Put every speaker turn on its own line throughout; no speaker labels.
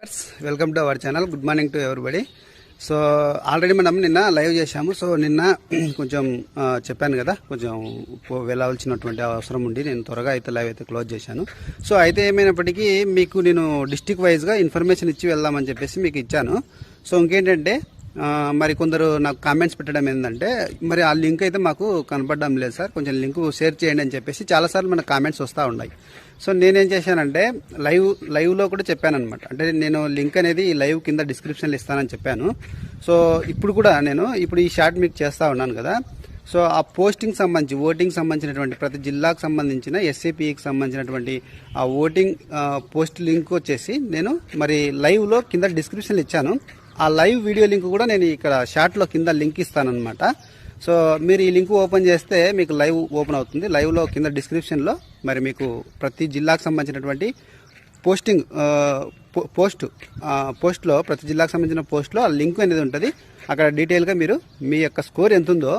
Friends, welcome to our channel good morning to everybody so already మనం నిన్న live చేశాము. So నిన్న కొంచెం చెప్పాను కదా కొంచెం వెళ్ళవలసినటువంటి అవసరం ఉండి నేను త్వరగా అయితే లైవ్ అయితే క్లోజ్ చేశాను. సో అయితే ఏమైనప్పటికీ మీకు నేను డిస్టిక్ వైజ్గా ఇన్ఫర్మేషన్ ఇచ్చి వెళ్దామని చెప్పేసి మీకు ఇచ్చాను. సో ఇంకేంటంటే మరి కొందరు నాకు కామెంట్స్ పెట్టడం ఏంటంటే మరి ఆ లింక్ అయితే మాకు కనపడడం లేదు సార్. కొంచెం లింక్ షేర్ చేయండి అని చెప్పేసి చాలాసార్లు మన కామెంట్స్ వస్తూ ఉన్నాయి. సో నేనేం చేశానంటే లైవ్ లైవ్లో కూడా చెప్పాను అనమాట అంటే నేను లింక్ అనేది లైవ్ కింద డిస్క్రిప్షన్లో ఇస్తానని చెప్పాను. సో ఇప్పుడు కూడా నేను ఇప్పుడు ఈ షార్ట్ మీకు చేస్తూ ఉన్నాను కదా. సో ఆ పోస్టింగ్ సంబంధించి ఓటింగ్ సంబంధించినటువంటి ప్రతి జిల్లాకు సంబంధించిన ఎస్ఏపికి సంబంధించినటువంటి ఆ ఓటింగ్ పోస్ట్ లింక్ వచ్చేసి నేను మరి లైవ్లో కింద డిస్క్రిప్షన్లు ఇచ్చాను. ఆ లైవ్ వీడియో లింక్ కూడా నేను ఇక్కడ షార్ట్లో కింద లింక్ ఇస్తానమాట సో మీరు ఈ లింక్ ఓపెన్ చేస్తే మీకు లైవ్ ఓపెన్ అవుతుంది. లైవ్లో కింద డిస్క్రిప్షన్లో మరి మీకు ప్రతి జిల్లాకు సంబంధించినటువంటి పోస్టింగ్ పో- పోస్ట్ పోస్ట్లో ప్రతి జిల్లాకు సంబంధించిన పోస్ట్లో ఆ లింక్ అనేది ఉంటుంది. అక్కడ డీటెయిల్గా మీరు మీ యొక్క స్కోర్ ఎంత ఉందో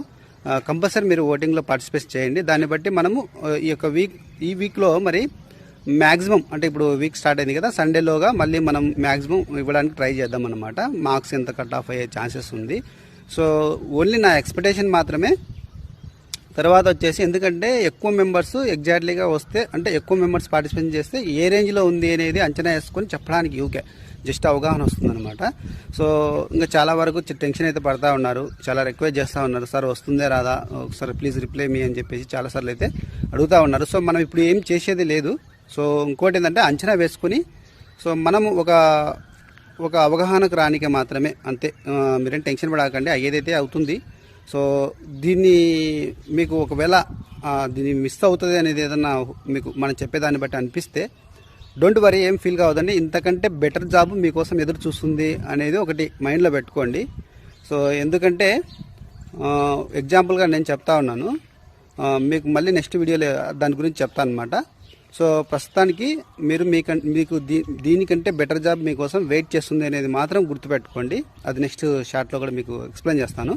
కంపల్సరీ మీరు ఓటింగ్లో పార్టిసిపేట్ చేయండి. దాన్ని బట్టి మనము ఈ యొక్క వీక్ ఈ వీక్లో మరి మ్యాక్సిమం అంటే ఇప్పుడు వీక్ స్టార్ట్ అయింది కదా సండేలోగా మళ్ళీ మనం మ్యాక్సిమం ఇవ్వడానికి ట్రై చేద్దాం అనమాట మార్క్స్ ఎంత కట్ ఆఫ్ అయ్యే ఛాన్సెస్ ఉంది. సో ఓన్లీ నా ఎక్స్పెక్టేషన్ మాత్రమే. తర్వాత వచ్చేసి ఎందుకంటే ఎక్కువ మెంబర్స్ ఎగ్జాక్ట్లీగా వస్తే అంటే ఎక్కువ మెంబర్స్ పార్టిసిపేట్ చేస్తే ఏ రేంజ్లో ఉంది అనేది అంచనా వేసుకొని చెప్పడానికి యూకే జస్ట్ అవగాహన వస్తుందన్నమాట సో ఇంకా చాలా వరకు టెన్షన్ అయితే పడతా ఉన్నారు. చాలా రిక్వెస్ట్ చేస్తూ ఉన్నారు. సార్ వస్తుందే రాదా? ఒకసారి ప్లీజ్ రిప్లై మీ అని చెప్పేసి చాలాసార్లు అయితే అడుగుతూ ఉన్నారు. సో మనం ఇప్పుడు ఏం చేసేది లేదు. సో ఇంకోటి ఏంటంటే అంచనా వేసుకొని సో మనము ఒక ఒక అవగాహనకు రానికే మాత్రమే అంతే మీరేం టెన్షన్ పడకండి అయ్యేదైతే అవుతుంది. సో దీన్ని మీకు ఒకవేళ దీన్ని మిస్ అవుతుంది అనేది ఏదన్నా మీకు మనం చెప్పేదాన్ని బట్టి అనిపిస్తే డోంట్ వరీ ఏం ఫీల్ కావద్దండి. ఇంతకంటే బెటర్ జాబ్ మీకోసం ఎదురు చూస్తుంది అనేది ఒకటి మైండ్లో పెట్టుకోండి. సో ఎందుకంటే ఎగ్జాంపుల్గా నేను చెప్తా ఉన్నాను. మీకు మళ్ళీ నెక్స్ట్ వీడియోలో దాని గురించి చెప్తాను అనమాట సో ప్రస్తుతానికి మీరు మీక మీకు దీ దీనికంటే బెటర్ జాబ్ మీకోసం వెయిట్ చేస్తుంది అనేది మాత్రం గుర్తుపెట్టుకోండి. అది నెక్స్ట్ షార్ట్లో కూడా మీకు ఎక్స్ప్లెయిన్ చేస్తాను.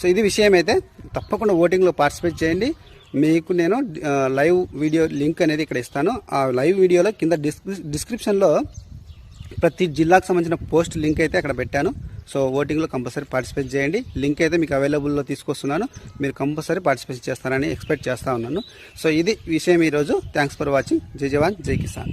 సో ఇది విషయం అయితే తప్పకుండా ఓటింగ్లో పార్టిసిపేట్ చేయండి. మీకు నేను లైవ్ వీడియో లింక్ అనేది ఇక్కడ ఇస్తాను. ఆ లైవ్ వీడియోలో కింద డిస్క్రి డిస్క్రిప్షన్లో ప్రతి జిల్లాకు సంబంధించిన పోస్ట్ లింక్ అయితే అక్కడ పెట్టాను. సో ఓటింగ్లో కంపల్సరీ పార్టిసిపేట్ చేయండి. లింక్ అయితే మీకు అవైలబుల్లో తీసుకొస్తున్నాను. మీరు కంపల్సరీ పార్టిసిపేట్ చేస్తారని ఎక్స్పెక్ట్ చేస్తూ ఉన్నాను. సో ఇది విషయం ఈరోజు. Thanks for watching. జై జవాన్ జై కిసాన్.